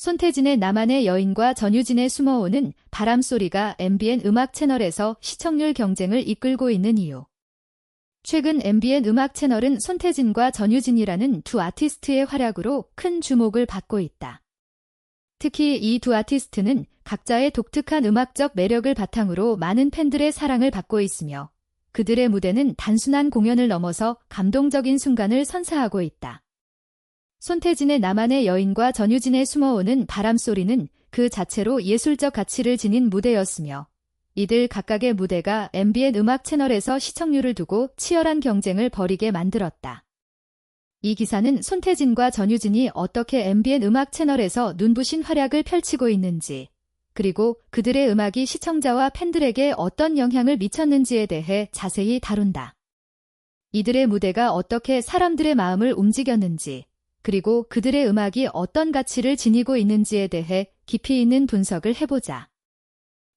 손태진의 나만의 여인과 전유진의 숨어오는 바람소리가 MBN 음악 채널에서 시청률 경쟁을 이끌고 있는 이유. 최근 MBN 음악 채널은 손태진과 전유진이라는 두 아티스트의 활약으로 큰 주목을 받고 있다. 특히 이 두 아티스트는 각자의 독특한 음악적 매력을 바탕으로 많은 팬들의 사랑을 받고 있으며 그들의 무대는 단순한 공연을 넘어서 감동적인 순간을 선사하고 있다. 손태진의 나만의 여인과 전유진의 숨어오는 바람소리는 그 자체로 예술적 가치를 지닌 무대였으며 이들 각각의 무대가 MBN 음악 채널에서 시청률을 두고 치열한 경쟁을 벌이게 만들었다. 이 기사는 손태진과 전유진이 어떻게 MBN 음악 채널에서 눈부신 활약을 펼치고 있는지, 그리고 그들의 음악이 시청자와 팬들에게 어떤 영향을 미쳤는지에 대해 자세히 다룬다. 이들의 무대가 어떻게 사람들의 마음을 움직였는지, 그리고 그들의 음악이 어떤 가치를 지니고 있는지에 대해 깊이 있는 분석을 해보자.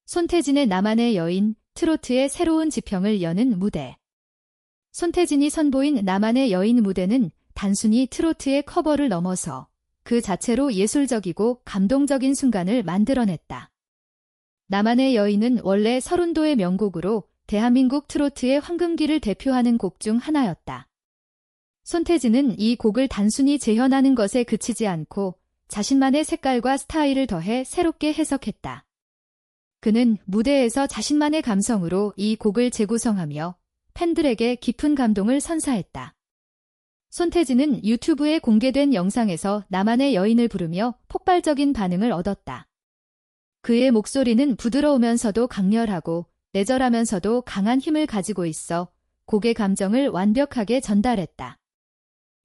손태진의 나만의 여인, 트로트의 새로운 지평을 여는 무대. 손태진이 선보인 나만의 여인 무대는 단순히 트로트의 커버를 넘어서 그 자체로 예술적이고 감동적인 순간을 만들어냈다. 나만의 여인은 원래 서른도의 명곡으로 대한민국 트로트의 황금기를 대표하는 곡 중 하나였다. 손태진은 이 곡을 단순히 재현하는 것에 그치지 않고 자신만의 색깔과 스타일을 더해 새롭게 해석했다. 그는 무대에서 자신만의 감성으로 이 곡을 재구성하며 팬들에게 깊은 감동을 선사했다. 손태진은 유튜브에 공개된 영상에서 나만의 여인을 부르며 폭발적인 반응을 얻었다. 그의 목소리는 부드러우면서도 강렬하고 내절하면서도 강한 힘을 가지고 있어 곡의 감정을 완벽하게 전달했다.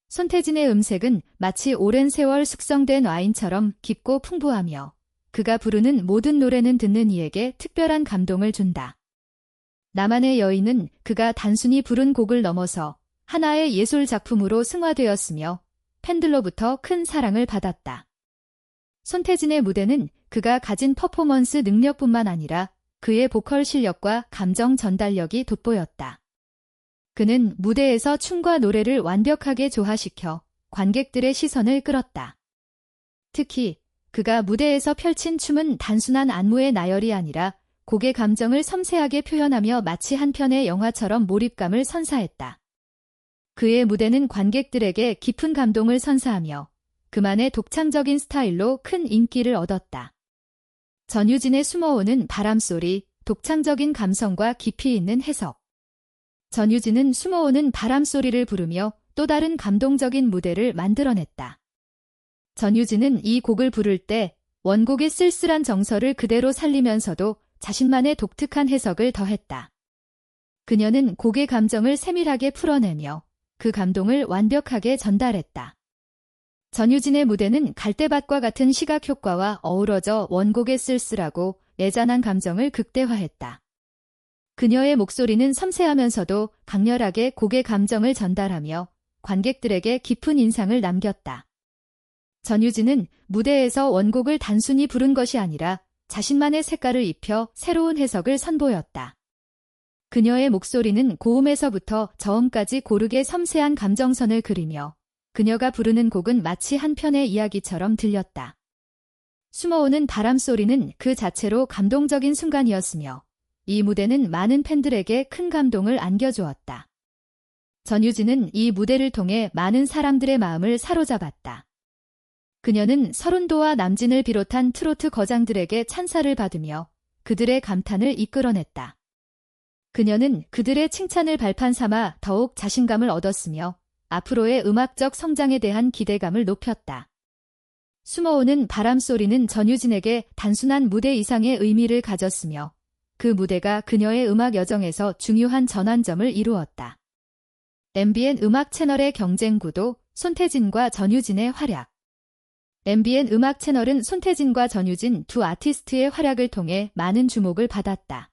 손태진의 음색은 마치 오랜 세월 숙성된 와인처럼 깊고 풍부하며 그가 부르는 모든 노래는 듣는 이에게 특별한 감동을 준다. 나만의 여인은 그가 단순히 부른 곡을 넘어서 하나의 예술 작품으로 승화되었으며 팬들로부터 큰 사랑을 받았다. 손태진의 무대는 그가 가진 퍼포먼스 능력뿐만 아니라 그의 보컬 실력과 감정 전달력이 돋보였다. 그는 무대에서 춤과 노래를 완벽하게 조화시켜 관객들의 시선을 끌었다. 특히 그가 무대에서 펼친 춤은 단순한 안무의 나열이 아니라 곡의 감정을 섬세하게 표현하며 마치 한 편의 영화처럼 몰입감을 선사했다. 그의 무대는 관객들에게 깊은 감동을 선사하며 그만의 독창적인 스타일로 큰 인기를 얻었다. 전유진의 숨어오는 바람소리, 독창적인 감성과 깊이 있는 해석. 전유진은 숨어오는 바람소리를 부르며 또 다른 감동적인 무대를 만들어냈다. 전유진은 이 곡을 부를 때 원곡의 쓸쓸한 정서를 그대로 살리면서도 자신만의 독특한 해석을 더했다. 그녀는 곡의 감정을 세밀하게 풀어내며 그 감동을 완벽하게 전달했다. 전유진의 무대는 갈대밭과 같은 시각 효과와 어우러져 원곡의 쓸쓸하고 애잔한 감정을 극대화했다. 그녀의 목소리는 섬세하면서도 강렬하게 곡의 감정을 전달하며 관객들에게 깊은 인상을 남겼다. 전유진은 무대에서 원곡을 단순히 부른 것이 아니라 자신만의 색깔을 입혀 새로운 해석을 선보였다. 그녀의 목소리는 고음에서부터 저음까지 고르게 섬세한 감정선을 그리며 그녀가 부르는 곡은 마치 한 편의 이야기처럼 들렸다. 숨어오는 바람 소리는 그 자체로 감동적인 순간이었으며 이 무대는 많은 팬들에게 큰 감동을 안겨주었다. 전유진은 이 무대를 통해 많은 사람들의 마음을 사로잡았다. 그녀는 서른도와 남진을 비롯한 트로트 거장들에게 찬사를 받으며 그들의 감탄을 이끌어냈다. 그녀는 그들의 칭찬을 발판 삼아 더욱 자신감을 얻었으며 앞으로의 음악적 성장에 대한 기대감을 높였다. 숨어오는 바람소리는 전유진에게 단순한 무대 이상의 의미를 가졌으며 그 무대가 그녀의 음악 여정에서 중요한 전환점을 이루었다. MBN 음악 채널의 경쟁 구도, 손태진과 전유진의 활약. MBN 음악 채널은 손태진과 전유진 두 아티스트의 활약을 통해 많은 주목을 받았다.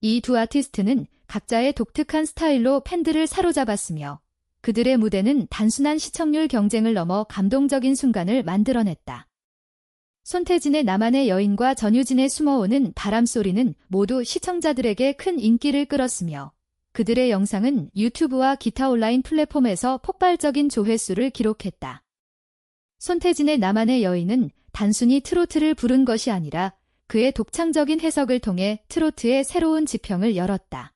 이 두 아티스트는 각자의 독특한 스타일로 팬들을 사로잡았으며 그들의 무대는 단순한 시청률 경쟁을 넘어 감동적인 순간을 만들어냈다. 손태진의 나만의 여인과 전유진의 숨어오는 바람소리는 모두 시청자들에게 큰 인기를 끌었으며 그들의 영상은 유튜브와 기타 온라인 플랫폼에서 폭발적인 조회수를 기록했다. 손태진의 나만의 여인은 단순히 트로트를 부른 것이 아니라 그의 독창적인 해석을 통해 트로트의 새로운 지평을 열었다.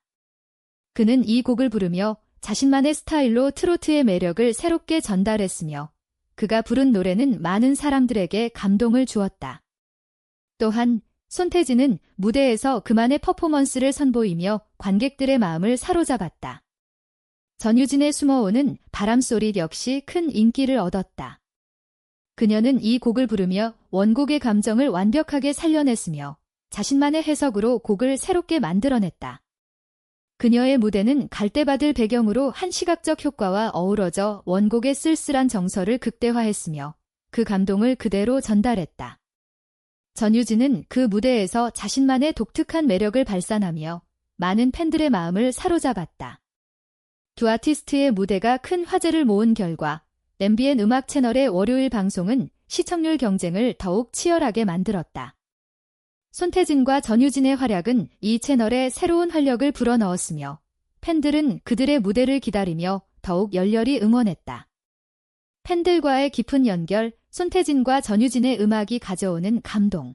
그는 이 곡을 부르며 자신만의 스타일로 트로트의 매력을 새롭게 전달했으며 그가 부른 노래는 많은 사람들에게 감동을 주었다. 또한 손태진은 무대에서 그만의 퍼포먼스를 선보이며 관객들의 마음을 사로잡았다. 전유진의 숨어오는 바람소리 역시 큰 인기를 얻었다. 그녀는 이 곡을 부르며 원곡의 감정을 완벽하게 살려냈으며 자신만의 해석으로 곡을 새롭게 만들어냈다. 그녀의 무대는 갈대밭을 배경으로 한 시각적 효과와 어우러져 원곡의 쓸쓸한 정서를 극대화했으며 그 감동을 그대로 전달했다. 전유진은 그 무대에서 자신만의 독특한 매력을 발산하며 많은 팬들의 마음을 사로잡았다. 두 아티스트의 무대가 큰 화제를 모은 결과 MBN 음악 채널의 월요일 방송은 시청률 경쟁을 더욱 치열하게 만들었다. 손태진과 전유진의 활약은 이 채널에 새로운 활력을 불어넣었으며 팬들은 그들의 무대를 기다리며 더욱 열렬히 응원했다. 팬들과의 깊은 연결, 손태진과 전유진의 음악이 가져오는 감동.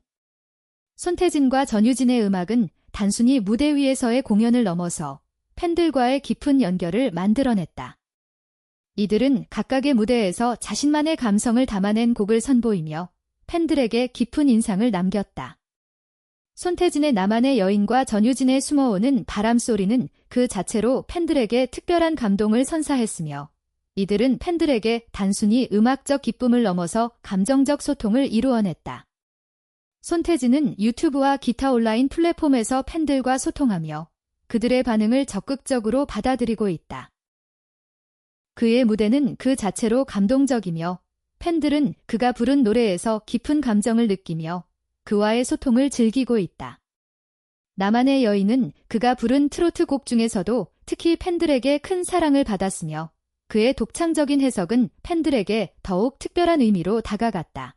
손태진과 전유진의 음악은 단순히 무대 위에서의 공연을 넘어서 팬들과의 깊은 연결을 만들어냈다. 이들은 각각의 무대에서 자신만의 감성을 담아낸 곡을 선보이며 팬들에게 깊은 인상을 남겼다. 손태진의 나만의 여인과 전유진의 숨어오는 바람소리는 그 자체로 팬들에게 특별한 감동을 선사했으며 이들은 팬들에게 단순히 음악적 기쁨을 넘어서 감정적 소통을 이루어냈다. 손태진은 유튜브와 기타 온라인 플랫폼에서 팬들과 소통하며 그들의 반응을 적극적으로 받아들이고 있다. 그의 무대는 그 자체로 감동적이며 팬들은 그가 부른 노래에서 깊은 감정을 느끼며 그와의 소통을 즐기고 있다. 나만의 여인은 그가 부른 트로트 곡 중에서도 특히 팬들에게 큰 사랑을 받았으며 그의 독창적인 해석은 팬들에게 더욱 특별한 의미로 다가갔다.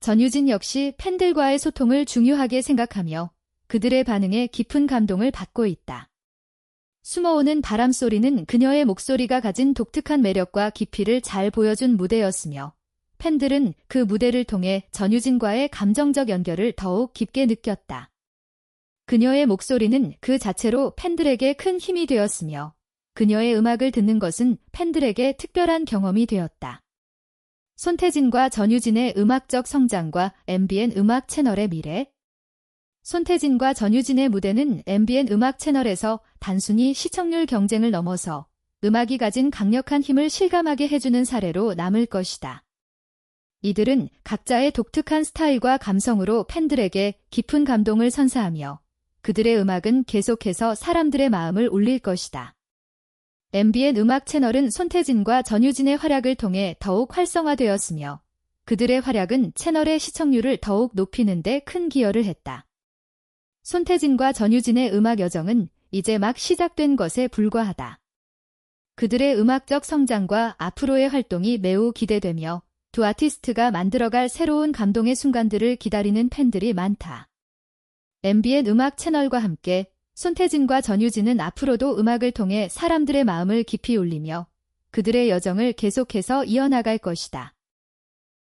전유진 역시 팬들과의 소통을 중요하게 생각하며 그들의 반응에 깊은 감동을 받고 있다. 숨어오는 바람소리는 그녀의 목소리가 가진 독특한 매력과 깊이를 잘 보여준 무대였으며 팬들은 그 무대를 통해 전유진과의 감정적 연결을 더욱 깊게 느꼈다. 그녀의 목소리는 그 자체로 팬들에게 큰 힘이 되었으며 그녀의 음악을 듣는 것은 팬들에게 특별한 경험이 되었다. 손태진과 전유진의 음악적 성장과 MBN 음악 채널의 미래 손태진과 전유진의 무대는 MBN 음악 채널에서 단순히 시청률 경쟁을 넘어서 음악이 가진 강력한 힘을 실감하게 해주는 사례로 남을 것이다. 이들은 각자의 독특한 스타일과 감성으로 팬들에게 깊은 감동을 선사하며 그들의 음악은 계속해서 사람들의 마음을 울릴 것이다. MBN 음악 채널은 손태진과 전유진의 활약을 통해 더욱 활성화되었으며 그들의 활약은 채널의 시청률을 더욱 높이는 데 큰 기여를 했다. 손태진과 전유진의 음악 여정은 이제 막 시작된 것에 불과하다. 그들의 음악적 성장과 앞으로의 활동이 매우 기대되며 두 아티스트가 만들어갈 새로운 감동의 순간들을 기다리는 팬들이 많다. MBN 음악 채널과 함께 손태진과 전유진은 앞으로도 음악을 통해 사람들의 마음을 깊이 울리며 그들의 여정을 계속해서 이어나갈 것이다.